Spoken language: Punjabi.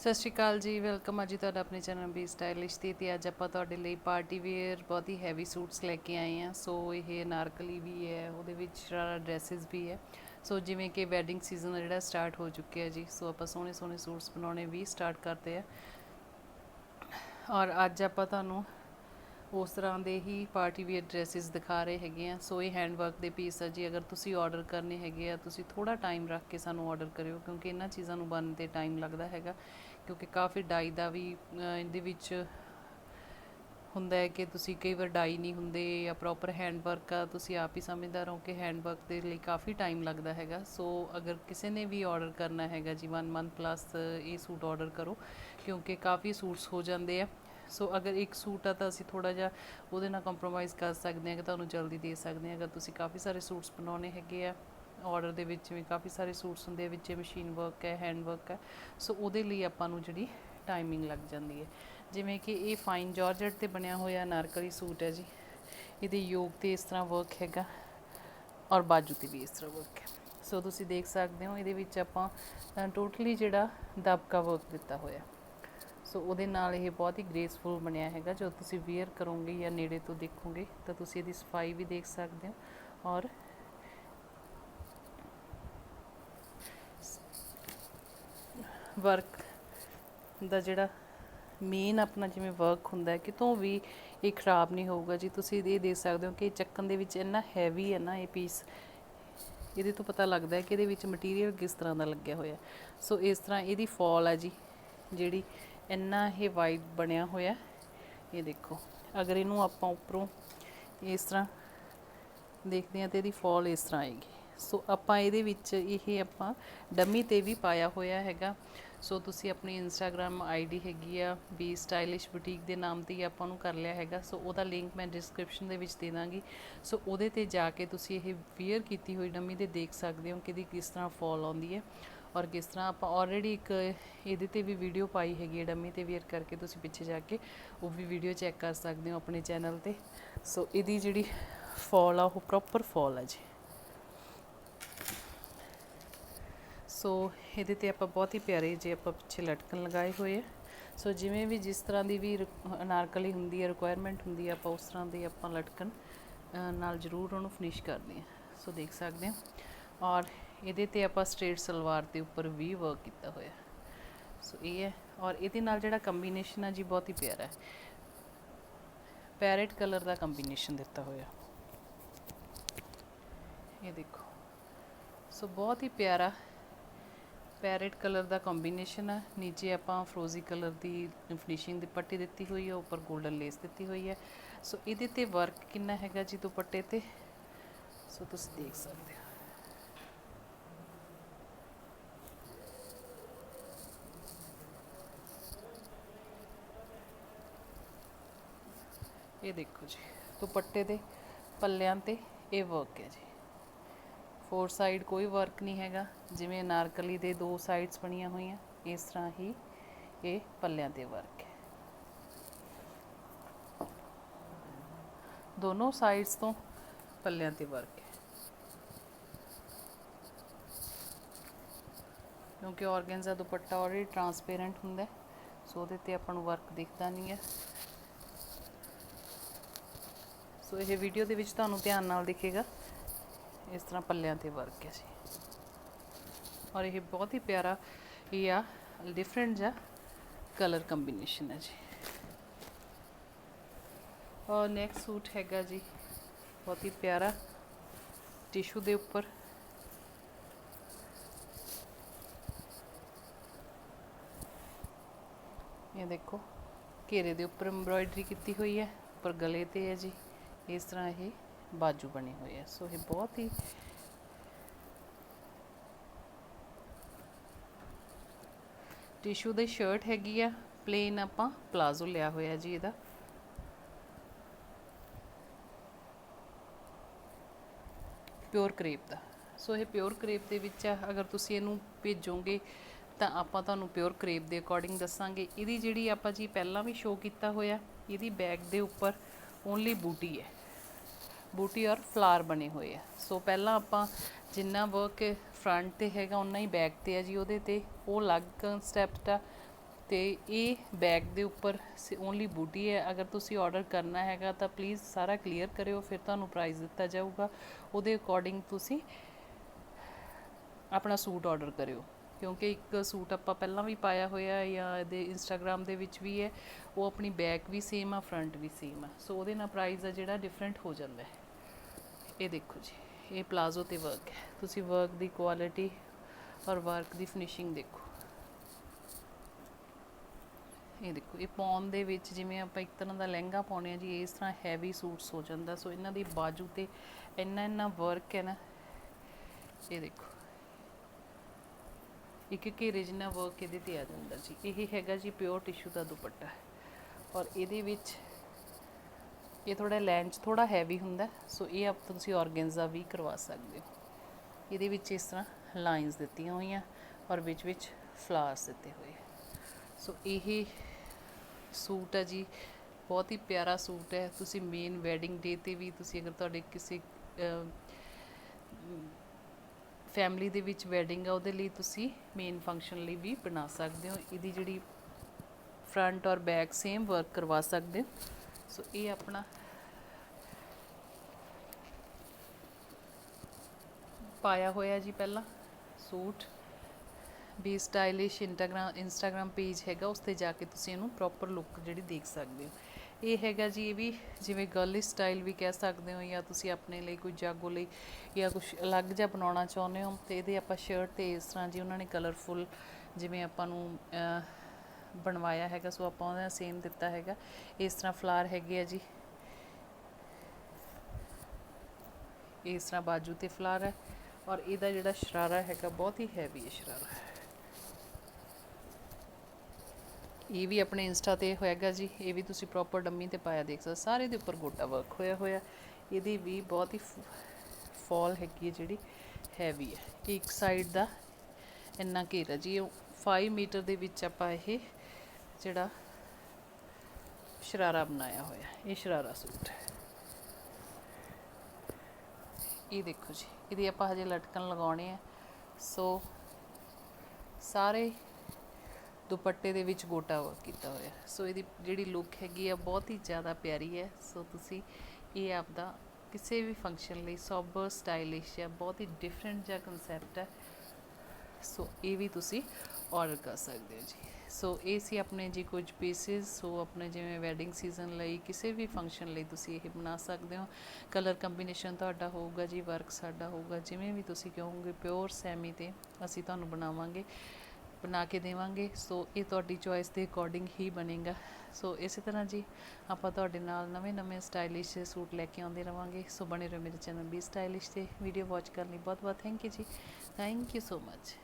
ਸਤਿ ਸ਼੍ਰੀ ਅਕਾਲ ਜੀ, ਵੈਲਕਮ ਆ ਜੀ ਤੁਹਾਡਾ ਆਪਣੇ ਚੈਨਲ ਬੀ ਸਟਾਈਲਿਸ਼ ਤੇ ਤੇ ਅੱਜ ਆਪਾਂ ਤੁਹਾਡੇ ਲਈ ਪਾਰਟੀ ਵੇਅਰ ਬਹੁਤ ਹੀ ਹੈਵੀ ਸੂਟਸ ਲੈ ਕੇ ਆਏ ਆ ਸੋ ਇਹ ਨਾਰਕਲੀ ਵੀ ਹੈ, ਉਹਦੇ ਵਿੱਚ ਸ਼ਰਾਰਾ ਡਰੈਸਸ ਵੀ ਹੈ। ਸੋ ਜਿਵੇਂ ਕਿ ਵੈਡਿੰਗ ਸੀਜ਼ਨ ਜਿਹੜਾ ਸਟਾਰਟ ਹੋ ਚੁੱਕਿਆ ਜੀ, ਸੋ ਆਪਾਂ ਸੋਹਣੇ ਸੋਹਣੇ ਸੂਟਸ ਬਣਾਉਣੇ ਵੀ ਸਟਾਰਟ ਕਰਦੇ ਆ ਔਰ ਅੱਜ ਆਪਾਂ ਤੁਹਾਨੂੰ ਉਸ ਤਰ੍ਹਾਂ ਦੇ ਹੀ ਪਾਰਟੀ ਵੇਅਰ ਡਰੈਸਸ ਦਿਖਾ ਰਹੇ ਹੈਗੇ ਆ। ਸੋ ਇਹ ਹੈਂਡ ਵਰਕ ਦੇ ਪੀਸ ਆ ਜੀ। ਅਗਰ ਤੁਸੀਂ ਆਰਡਰ ਕਰਨੇ ਹੈਗੇ ਆ, ਤੁਸੀਂ ਥੋੜਾ ਟਾਈਮ ਰੱਖ ਕੇ ਸਾਨੂੰ ਆਰਡਰ ਕਰਿਓ, ਕਿਉਂਕਿ ਇਹਨਾਂ ਚੀਜ਼ਾਂ ਨੂੰ ਬਣਨ ਤੇ ਟਾਈਮ ਲੱਗਦਾ ਹੈਗਾ। ਕਿਉਂਕਿ ਕਾਫੀ ਡਾਈ ਦਾ ਵੀ ਇਹਦੇ ਵਿੱਚ ਹੁੰਦਾ ਹੈ ਕਿ ਤੁਸੀਂ ਕਈ ਵਾਰ ਡਾਈ ਨਹੀਂ ਹੁੰਦੇ ਜਾਂ ਪ੍ਰੋਪਰ ਹੈਂਡ ਵਰਕ ਆ, ਤੁਸੀਂ ਆਪ ਹੀ ਸਮਝਦਾਰ ਹੋ ਕਿ ਹੈਂਡ ਵਰਕ ਦੇ ਲਈ ਕਾਫੀ ਟਾਈਮ ਲੱਗਦਾ ਹੈਗਾ। ਸੋ ਅਗਰ ਕਿਸੇ ਨੇ ਵੀ ਆਰਡਰ ਕਰਨਾ ਹੈਗਾ ਜੀ 1 ਮੰਥ ਪਲੱਸ ਇਹ ਸੂਟ ਆਰਡਰ ਕਰੋ, ਕਿਉਂਕਿ ਕਾਫੀ ਸੂਟਸ ਹੋ ਜਾਂਦੇ ਆ। ਸੋ ਅਗਰ ਇੱਕ ਸੂਟ ਆ ਤਾਂ ਅਸੀਂ ਥੋੜਾ ਜਿਹਾ ਉਹਦੇ ਨਾਲ ਕੰਪਰੋਮਾਈਜ਼ ਕਰ ਸਕਦੇ ਹਾਂ ਕਿ ਤੁਹਾਨੂੰ ਜਲਦੀ ਦੇ ਸਕਦੇ ਹਾਂ। ਅਗਰ ਤੁਸੀਂ ਕਾਫੀ ਸਾਰੇ ਸੂਟਸ ਬਣਾਉਣੇ ਹੈਗੇ ਆ ਆਰਡਰ ਦੇ ਵਿੱਚ ਵੀ ਕਾਫੀ ਸਾਰੇ ਸੂਟਸ ਹੁੰਦੇ ਆ, ਵਿੱਚ ਮਸ਼ੀਨ ਵਰਕ ਹੈ ਹੈਂਡ ਵਰਕ ਹੈ। ਸੋ ਉਹਦੇ ਲਈ ਆਪਾਂ ਨੂੰ ਜਿਹੜੀ ਟਾਈਮਿੰਗ ਲੱਗ ਜਾਂਦੀ ਹੈ। ਜਿਵੇਂ ਕਿ ਇਹ ਫਾਈਨ ਜਾਰਜਟ ਤੇ ਬਣਿਆ ਹੋਇਆ ਨਾਰਕਲੀ ਸੂਟ ਹੈ ਜੀ। ਇਹਦੇ ਯੋਗ ਤੇ ਇਸ ਤਰ੍ਹਾਂ ਵਰਕ ਹੈਗਾ ਔਰ ਬਾਜੂ ਤੇ ਵੀ ਇਸ ਤਰ੍ਹਾਂ ਵਰਕ ਹੈ। ਸੋ ਤੁਸੀਂ ਦੇਖ ਸਕਦੇ ਹੋ, ਇਹਦੇ ਵਿੱਚ ਆਪਾਂ ਟੋਟਲੀ ਜਿਹੜਾ ਦਬਕਾ ਵਰਕ ਦਿੱਤਾ ਹੋਇਆ। ਸੋ ਉਹਦੇ ਨਾਲ ਇਹ ਬਹੁਤ ਹੀ ਗ੍ਰੇਸਫੁਲ ਬਣਿਆ ਹੈਗਾ। ਜਦੋਂ ਤੁਸੀਂ ਵੇਅਰ ਕਰੋਗੇ ਜਾਂ ਨੇੜੇ ਤੋਂ ਦੇਖੋਗੇ, ਤਾਂ ਤੁਸੀਂ ਇਹਦੀ ਸਫ਼ਾਈ ਵੀ ਦੇਖ ਸਕਦੇ ਹੋ ਔਰ ਵਰਕ ਦਾ ਜਿਹੜਾ ਮੇਨ ਆਪਣਾ ਜਿਵੇਂ ਵਰਕ ਹੁੰਦਾ ਹੈ, ਕਿਤੋਂ ਵੀ ਇਹ ਖਰਾਬ ਨਹੀਂ ਹੋਊਗਾ ਜੀ। ਤੁਸੀਂ ਇਹ ਦੇਖ ਸਕਦੇ ਹੋ ਕਿ ਇਹ ਚੱਕਣ ਦੇ ਵਿੱਚ ਇੰਨਾ ਹੈਵੀ ਹੈ ਨਾ ਇਹ ਪੀਸ ਇਹਦੇ ਤੋਂ ਪਤਾ ਲੱਗਦਾ ਹੈ ਕਿ ਇਹਦੇ ਵਿੱਚ ਮਟੀਰੀਅਲ ਕਿਸ ਤਰ੍ਹਾਂ ਦਾ ਲੱਗਿਆ ਹੋਇਆ। ਸੋ ਇਸ ਤਰ੍ਹਾਂ ਇਹਦੀ ਫਾਲ ਹੈ ਜੀ, ਜਿਹੜੀ ਇੰਨਾ ਇਹ ਵਾਈਡ ਬਣਿਆ ਹੋਇਆ ਇਹ ਦੇਖੋ, ਅਗਰ ਇਹਨੂੰ ਆਪਾਂ ਉੱਪਰੋਂ ਇਸ ਤਰ੍ਹਾਂ ਦੇਖਦੇ ਹਾਂ ਤੇ ਇਹਦੀ ਫਾਲ ਇਸ ਤਰ੍ਹਾਂ ਆਏਗੀ। ਸੋ ਆਪਾਂ ਇਹਦੇ ਵਿੱਚ ਇਹ ਆਪਾਂ ਡਮੀ ਤੇ ਵੀ ਪਾਇਆ ਹੋਇਆ ਹੈਗਾ। ਸੋ ਤੁਸੀਂ ਆਪਣੀ ਇੰਸਟਾਗ੍ਰam ਆਈਡੀ ਹੈਗੀ ਆ ਬੀ ਸਟਾਈਲਿਸ਼ ਬੁਟੀਕ ਦੇ ਨਾਮ ਤੇ ਹੀ ਆਪਾਂ ਨੂੰ ਕਰ ਲਿਆ ਹੈਗਾ। ਸੋ ਉਹਦਾ ਲਿੰਕ ਮੈਂ ਡਿਸਕ੍ਰਿਪਸ਼ਨ ਦੇ ਵਿੱਚ ਦੇ ਦਾਂਗੀ। ਸੋ ਉਹਦੇ ਤੇ ਜਾ ਕੇ ਤੁਸੀਂ ਇਹ ਵੇਅਰ ਕੀਤੀ ਹੋਈ ਡਮੀ 'ਤੇ ਦੇਖ ਸਕਦੇ ਹੋ ਕਿ ਇਹਦੀ ਕਿਸ ਤਰ੍ਹਾਂ ਫਾਲ ਆਉਂਦੀ ਹੈ। ਔਰ ਕਿਸ ਤਰ੍ਹਾਂ ਆਪਾਂ ਆਲਰੇਡੀ ਇੱਕ ਇਹਦੇ ਤੇ ਵੀ ਵੀਡੀਓ ਪਾਈ ਹੈਗੀ ਹੈ, ਡਮੀ ਤੇ ਵੇਅਰ ਕਰਕੇ ਤੁਸੀਂ ਪਿੱਛੇ ਜਾ ਕੇ ਉਹ ਵੀ ਵੀਡੀਓ ਚੈੱਕ ਕਰ ਸਕਦੇ ਹੋ ਆਪਣੇ ਚੈਨਲ ਤੇ। ਸੋ ਇਹਦੀ ਜਿਹੜੀ ਫਾਲ ਆ, ਉਹ ਪ੍ਰੋਪਰ ਫਾਲ ਆ ਜੀ। ਸੋ ਇਹਦੇ ਤੇ ਆਪਾਂ ਬਹੁਤ ਹੀ ਪਿਆਰੇ ਜੇ ਆਪਾਂ ਪਿੱਛੇ ਲਟਕਣ ਲਗਾਏ ਹੋਏ ਆ। ਸੋ ਜਿਵੇਂ ਵੀ ਜਿਸ ਤਰ੍ਹਾਂ ਦੀ ਵੀ ਰਿਕ- ਅਨਾਰਕਲੀ ਹੁੰਦੀ ਹੈ ਰਿਕੁਆਇਰਮੈਂਟ ਹੁੰਦੀ ਹੈ, ਆਪਾਂ ਉਸ ਤਰ੍ਹਾਂ ਦੇ ਆਪਾਂ ਲਟਕਣ ਨਾਲ ਜ਼ਰੂਰ ਉਹਨੂੰ ਫਿਨਿਸ਼ ਕਰਦੇ ਹਾਂ। ਸੋ ਦੇਖ ਸਕਦੇ ਹੋ। ਔਰ ਇਹਦੇ ਤੇ ਆਪਾਂ ਸਟ੍ਰੇਟ ਸਲਵਾਰ ਦੇ ਉੱਪਰ ਵੀ ਵਰਕ ਕੀਤਾ ਹੋਇਆ। ਸੋ ਇਹ ਹੈ। ਔਰ ਇਹਦੇ ਨਾਲ ਜਿਹੜਾ ਕੰਬੀਨੇਸ਼ਨ ਹੈ ਜੀ, ਬਹੁਤ ਹੀ ਪਿਆਰਾ ਹੈ। ਪੈਰਟ ਕਲਰ ਦਾ ਕੰਬੀਨੇਸ਼ਨ ਦਿੱਤਾ ਹੋਇਆ। ਇਹ ਦੇਖੋ। ਸੋ ਬਹੁਤ ਹੀ ਪਿਆਰਾ ਪੈਰਟ ਕਲਰ ਦਾ ਕੰਬੀਨੇਸ਼ਨ ਹੈ ਨੀਚੇ ਆਪਾਂ ਫਰੋਜ਼ੀ ਕਲਰ ਦੀ ਫਿਨਿਸ਼ਿੰਗ ਦੀ ਪੱਟੀ ਦਿੱਤੀ ਹੋਈ ਹੈ ਉੱਪਰ 골ਡਨ ਲੇਸ ਦਿੱਤੀ ਹੋਈ ਹੈ ਸੋ ਇਹਦੇ ਤੇ ਵਰਕ ਕਿੰਨਾ ਹੈਗਾ ਜੀ ਦੁਪੱਟੇ ਤੇ? ਸੋ ਤੁਸੀਂ ਦੇਖ ਸਕਦੇ ਹੋ। ਇਹ ਦੇਖੋ ਜੀ, ਦੁਪੱਟੇ ਦੇ ਪੱਲਿਆਂ ਤੇ ਇਹ ਵਰਕ ਹੈ ਜੀ। ਫੋਰ ਸਾਈਡ ਕੋਈ ਵਰਕ ਨਹੀਂ ਹੈਗਾ, ਜਿਵੇਂ ਅਨਾਰਕਲੀ ਦੇ ਦੋ ਸਾਈਡਸ ਬਣੀਆਂ ਹੋਈਆਂ, ਇਸ ਤਰ੍ਹਾਂ ਹੀ ਇਹ ਪੱਲਿਆਂ ਤੇ ਵਰਕ ਹੈ। ਦੋਨੋਂ ਸਾਈਡਸ ਤੋਂ ਪੱਲਿਆਂ ਤੇ ਵਰਕ ਹੈ। ਕਿਉਂਕਿ ਆਰਗੈਂਜ਼ਾ ਦੁਪੱਟਾ ਆਲਰੇਡੀ ਟਰਾਂਸਪੇਰੈਂਟ ਹੁੰਦਾ ਸੋ ਉਹਦੇ ਤੇ ਆਪਾਂ ਨੂੰ ਵਰਕ ਦਿਖਦਾ ਨਹੀਂ ਹੈ। ਸੋ ਇਹ ਵੀਡੀਓ ਦੇ ਵਿੱਚ ਤੁਹਾਨੂੰ ਧਿਆਨ ਨਾਲ ਦਿਖੇਗਾ। ਇਸ ਤਰ੍ਹਾਂ ਪੱਲਿਆਂ ਤੇ ਵਰਕ ਹੈ ਜੀ ਔਰ ਇਹ ਬਹੁਤ ਹੀ ਪਿਆਰਾ ਇਹ ਆ ਡਿਫਰੈਂਟ ਜਿਹਾ ਕਲਰ ਕੰਬੀਨੇਸ਼ਨ ਹੈ ਜੀ। ਔਰ ਨੈਕਸਟ ਸੂਟ ਹੈਗਾ ਜੀ, ਬਹੁਤ ਹੀ ਪਿਆਰਾ ਟਿਸ਼ੂ ਦੇ ਉੱਪਰ। ਇਹ ਦੇਖੋ, ਘੇਰੇ ਦੇ ਉੱਪਰ ਐਮਬ੍ਰੋਇਡਰੀ ਕੀਤੀ ਹੋਈ ਹੈ, ਉੱਪਰ ਗਲੇ ਤੇ ਹੈ ਜੀ। ਇਸ ਤਰ੍ਹਾਂ ਇਹ ਬਾਜੂ ਬਣੇ ਹੋਏ ਆ। ਸੋ ਇਹ ਬਹੁਤ ਹੀ ਟਿਸ਼ੂ ਦੇ ਸ਼ਰਟ ਹੈਗੀ ਆ। ਪਲੇਨ ਆਪਾਂ ਪਲਾਜ਼ੋ ਲਿਆ ਹੋਇਆ ਜੀ ਇਹਦਾ। ਪਿਓਰ ਕਰੇਪ ਦਾ। ਸੋ ਇਹ ਪਿਓਰ ਕਰੇਪ ਦੇ ਵਿੱਚ ਆ। ਅਗਰ ਤੁਸੀਂ ਇਹਨੂੰ ਭੇਜੋਗੇ ਤਾਂ ਆਪਾਂ ਤੁਹਾਨੂੰ ਪਿਓਰ ਕਰੇਪ ਦੇ ਅਕੋਰਡਿੰਗ ਦੱਸਾਂਗੇ। ਇਹਦੀ ਜਿਹੜੀ ਆਪਾਂ ਜੀ ਪਹਿਲਾਂ ਵੀ ਸ਼ੋਅ ਕੀਤਾ ਹੋਇਆ, ਇਹਦੀ ਬੈਗ ਦੇ ਉੱਪਰ ਓਨਲੀ ਬੂਟੀ ਹੈ। ਬੂਟੀ ਔਰ ਫਲਾਰ ਬਣੇ ਹੋਏ ਆ। ਸੋ ਪਹਿਲਾਂ ਆਪਾਂ ਜਿੰਨਾ ਵਰਕ ਫਰੰਟ ਤੇ ਹੈਗਾ ਉਨਾ ਹੀ ਬੈਕ ਤੇ ਆ ਜੀ। ਉਹਦੇ ਤੇ ਉਹ ਅਲੱਗ ਸਟੈਪ ਆ। ਤੇ ਇਹ ਬੈਕ ਦੇ ਉੱਪਰ ਓਨਲੀ ਬੂਟੀ ਹੈ। ਅਗਰ ਤੁਸੀਂ ਆਰਡਰ ਕਰਨਾ ਹੈਗਾ ਤਾਂ ਪਲੀਜ਼ ਸਾਰਾ ਕਲੀਅਰ ਕਰਿਓ, ਫਿਰ ਤੁਹਾਨੂੰ ਪ੍ਰਾਈਸ ਦਿੱਤਾ ਜਾਊਗਾ। ਉਹਦੇ ਅਕੋਰਡਿੰਗ ਤੁਸੀਂ ਆਪਣਾ ਸੂਟ ਆਰਡਰ ਕਰਿਓ। ਕਿਉਂਕਿ ਇੱਕ ਸੂਟ ਆਪਾਂ ਪਹਿਲਾਂ ਵੀ ਪਾਇਆ ਹੋਇਆ ਜਾਂ ਇਹਦੇ ਇੰਸਟਾਗ੍ਰam ਦੇ ਵਿੱਚ ਵੀ ਹੈ। ਉਹ ਆਪਣੀ ਬੈਕ ਵੀ ਸੇਮ ਆ ਫਰੰਟ ਵੀ ਸੇਮ ਆ। ਸੋ ਉਹਦੇ ਨਾਲ ਪ੍ਰਾਈਸ ਆ ਜਿਹੜਾ ਡਿਫਰੈਂਟ ਹੋ ਜਾਂਦਾ ਹੈ। ਇਹ ਦੇਖੋ ਜੀ, ਇਹ ਪਲਾਜ਼ੋ ਤੇ ਵਰਕ ਹੈ। ਤੁਸੀਂ ਵਰਕ ਦੀ ਕੁਆਲਿਟੀ ਔਰ ਵਰਕ ਦੀ ਫਿਨਿਸ਼ਿੰਗ ਦੇਖੋ। ਇਹ ਦੇਖੋ, ਇਹ ਪਾਉਣ ਦੇ ਵਿੱਚ ਜਿਵੇਂ ਆਪਾਂ ਇੱਕ ਤਰ੍ਹਾਂ ਦਾ ਲਹਿੰਗਾ ਪਾਉਣੇ ਆ ਜੀ ਇਸ ਤਰ੍ਹਾਂ ਹੈਵੀ ਸੂਟਸ ਹੋ ਜਾਂਦਾ। ਸੋ ਇਹਨਾਂ ਦੀ ਬਾਜੂ ਤੇ ਇੰਨਾ ਇੰਨਾ ਵਰਕ ਹੈ ਨਾ। ਇਹ ਦੇਖੋ, ਇੱਕ ਘੇਰੇ ਜਿੰਨਾ ਵਰਕ ਇਹਦੇ ਤੇ ਆ ਜਾਂਦਾ ਜੀ। ਇਹ ਹੈਗਾ ਜੀ ਪਿਓਰ ਟਿਸ਼ੂ ਦਾ ਦੁਪੱਟਾ। ਔਰ ਇਹਦੇ ਵਿੱਚ ਇਹ ਥੋੜਾ ਲੈਂਚ ਥੋੜਾ ਹੈਵੀ ਹੁੰਦਾ, ਸੋ ਇਹ ਆਪ ਤੁਸੀਂ ਆਰਗੈਂਜ਼ਾ ਵੀ ਕਰਵਾ ਸਕਦੇ ਹੋ। ਇਹਦੇ ਵਿੱਚ ਇਸ ਤਰ੍ਹਾਂ ਲਾਈਨਸ ਦਿੱਤੀਆਂ ਹੋਈਆਂ ਔਰ ਵਿੱਚ ਵਿੱਚ ਫਲਾਵਰਸ ਦਿੱਤੇ ਹੋਏ। ਸੋ ਇਹ ਸੂਟ ਹੈ ਜੀ, ਬਹੁਤ ਹੀ ਪਿਆਰਾ ਸੂਟ ਹੈ। ਤੁਸੀਂ ਮੇਨ ਵੈਡਿੰਗ ਡੇ ਤੇ ਵੀ ਤੁਸੀਂ ਅਗਰ ਤੁਹਾਡੇ ਕਿਸੇ ਫੈਮਿਲੀ ਦੇ ਵਿੱਚ ਵੈਡਿੰਗ ਆ, ਉਹਦੇ ਲਈ ਤੁਸੀਂ ਮੇਨ ਫੰਕਸ਼ਨ ਲਈ ਵੀ ਬਣਾ ਸਕਦੇ ਹੋ। ਇਹਦੀ ਜਿਹੜੀ ਫਰੰਟ ਔਰ ਬੈਕ ਸੇਮ ਵਰਕ ਕਰਵਾ ਸਕਦੇ ਹੋ। ਸੋ ਇਹ ਆਪਣਾ ਪਾਇਆ ਹੋਇਆ ਜੀ ਪਹਿਲਾਂ ਸੂਟ। ਵੀ ਸਟਾਈਲਿਸ਼ ਇੰਸਟਾਗ੍ਰਾਮ ਇੰਸਟਾਗ੍ਰਾਮ ਪੇਜ ਹੈਗਾ, ਉਸ ਤੇ ਜਾ ਕੇ ਤੁਸੀਂ ਇਹਨੂੰ ਪ੍ਰੋਪਰ ਲੁੱਕ ਜਿਹੜੀ ਦੇਖ ਸਕਦੇ ਹੋ। ਇਹ ਹੈਗਾ ਜੀ, ਇਹ ਵੀ ਜਿਵੇਂ ਗਰਲਿਸ਼ ਸਟਾਈਲ ਵੀ ਕਹਿ ਸਕਦੇ ਹੋ, ਜਾਂ ਤੁਸੀਂ ਆਪਣੇ ਲਈ ਕੋਈ ਜਾਗੋ ਲਈ ਜਾਂ ਕੁਝ ਅਲੱਗ ਜਿਹਾ ਬਣਾਉਣਾ ਚਾਹੁੰਦੇ ਹੋ, ਤੇ ਇਹਦੇ ਆਪਾਂ ਸ਼ਰਟ ਤੇ ਇਸ ਤਰ੍ਹਾਂ ਜੀ ਉਹਨਾਂ ਨੇ ਕਲਰਫੁਲ ਜਿਵੇਂ ਆਪਾਂ ਨੂੰ ਬਣਵਾਇਆ ਹੈਗਾ, ਸੋ ਆਪਾਂ ਉਹਦਾ ਸੇਮ ਦਿੱਤਾ ਹੈਗਾ। ਇਸ ਤਰ੍ਹਾਂ ਫਲਾਰ ਹੈਗੇ ਆ ਜੀ। ਇਸ ਤਰ੍ਹਾਂ ਬਾਜੂ ਤੇ ਫਲਾਰ ਹੈ ਔਰ ਇਹਦਾ ਜਿਹੜਾ ਸ਼ਰਾਰਾ ਹੈਗਾ, ਬਹੁਤ ਹੀ ਹੈਵੀ ਹੈ ਸ਼ਰਾਰਾ। ਇਹ ਵੀ ਆਪਣੇ ਇੰਸਟਾ ਤੇ ਹੋਏਗਾ ਜੀ। ਇਹ ਵੀ ਤੁਸੀਂ ਪ੍ਰੋਪਰ ਡੰਮੀ ਤੇ ਪਾਇਆ ਦੇਖ ਸਕਦੇ ਸਾਰੇ ਦੇ ਉੱਪਰ ਗੋਟਾ ਵਰਕ ਹੋਇਆ ਹੋਇਆ। ਇਹਦੀ ਵੀ ਬਹੁਤ ਹੀ ਫਾਲ ਹੈਗੀ ਹੈ ਜਿਹੜੀ ਹੈਵੀ ਹੈ। ਇੱਕ ਸਾਈਡ ਦਾ ਇੰਨਾ ਘੇਰਾ ਜੀ ਇਹ 5 ਮੀਟਰ ਦੇ ਵਿੱਚ ਆਪਾਂ ਇਹ ਜਿਹੜਾ ਸ਼ਰਾਰਾ ਬਣਾਇਆ ਹੋਇਆ ਇਹ ਸ਼ਰਾਰਾ ਸੂਟ ਹੈ। ਇਹ ਦੇਖੋ ਜੀ, ਇਹਦੀ ਆਪਾਂ ਹਜੇ ਲਟਕਣ ਲਗਾਉਣੇ ਆ ਸੋ ਸਾਰੇ ਦੁਪੱਟੇ ਦੇ ਵਿੱਚ ਗੋਟਾ ਵਰਕ ਕੀਤਾ ਹੋਇਆ ਸੋ ਇਹਦੀ ਜਿਹੜੀ ਲੁੱਕ ਹੈਗੀ ਆ, ਬਹੁਤ ਹੀ ਜ਼ਿਆਦਾ ਪਿਆਰੀ ਹੈ। ਸੋ ਤੁਸੀਂ ਇਹ ਆਪਦਾ ਕਿਸੇ ਵੀ ਫੰਕਸ਼ਨ ਲਈ ਸੋਬਰ ਸਟਾਈਲਿਸ਼ ਹੈ ਬਹੁਤ ਹੀ ਡਿਫਰੈਂਟ ਜਿਹਾ ਕਨਸੈਪਟ ਹੈ। ਸੋ ਇਹ ਵੀ ਤੁਸੀਂ ਆਰਡਰ ਕਰ ਸਕਦੇ ਹੋ ਜੀ। ਸੋ ਇਹ ਸੀ ਆਪਣੇ ਜੀ ਕੁਝ ਪੀਸਿਸ ਸੋ ਆਪਣੇ ਜਿਵੇਂ ਵੈਡਿੰਗ ਸੀਜ਼ਨ ਲਈ ਕਿਸੇ ਵੀ ਫੰਕਸ਼ਨ ਲਈ ਤੁਸੀਂ ਇਹ ਬਣਾ ਸਕਦੇ ਹੋ। ਕਲਰ ਕੰਬੀਨੇਸ਼ਨ ਤੁਹਾਡਾ ਹੋਊਗਾ ਜੀ ਵਰਕ ਸਾਡਾ ਹੋਊਗਾ, ਜਿਵੇਂ ਵੀ ਤੁਸੀਂ ਕਹੋਗੇ ਪਿਓਰ ਸੈਮੀ ਤੇ ਅਸੀਂ ਤੁਹਾਨੂੰ ਬਣਾਵਾਂਗੇ, ਬਣਾ ਕੇ ਦੇਵਾਂਗੇ। ਸੋ ਇਹ ਤੁਹਾਡੀ ਚੋਇਸ ਦੇ ਅਕੋਰਡਿੰਗ ਹੀ ਬਣੇਗਾ। ਸੋ ਇਸੇ ਤਰ੍ਹਾਂ ਜੀ, ਆਪਾਂ ਤੁਹਾਡੇ ਨਾਲ ਨਵੇਂ ਨਵੇਂ ਸਟਾਈਲਿਸ਼ ਸੂਟ ਲੈ ਕੇ ਆਉਂਦੇ ਰਵਾਂਗੇ। ਸੋ ਬਣੇ ਰਹੋ ਮੇਰੇ ਚੈਨਲ ਵੀ ਸਟਾਈਲਿਸ਼ ਤੇ। ਵੀਡੀਓ ਵਾਚ ਕਰਨ ਲਈ ਬਹੁਤ ਬਹੁਤ ਥੈਂਕ ਯੂ ਜੀ। Thank you so much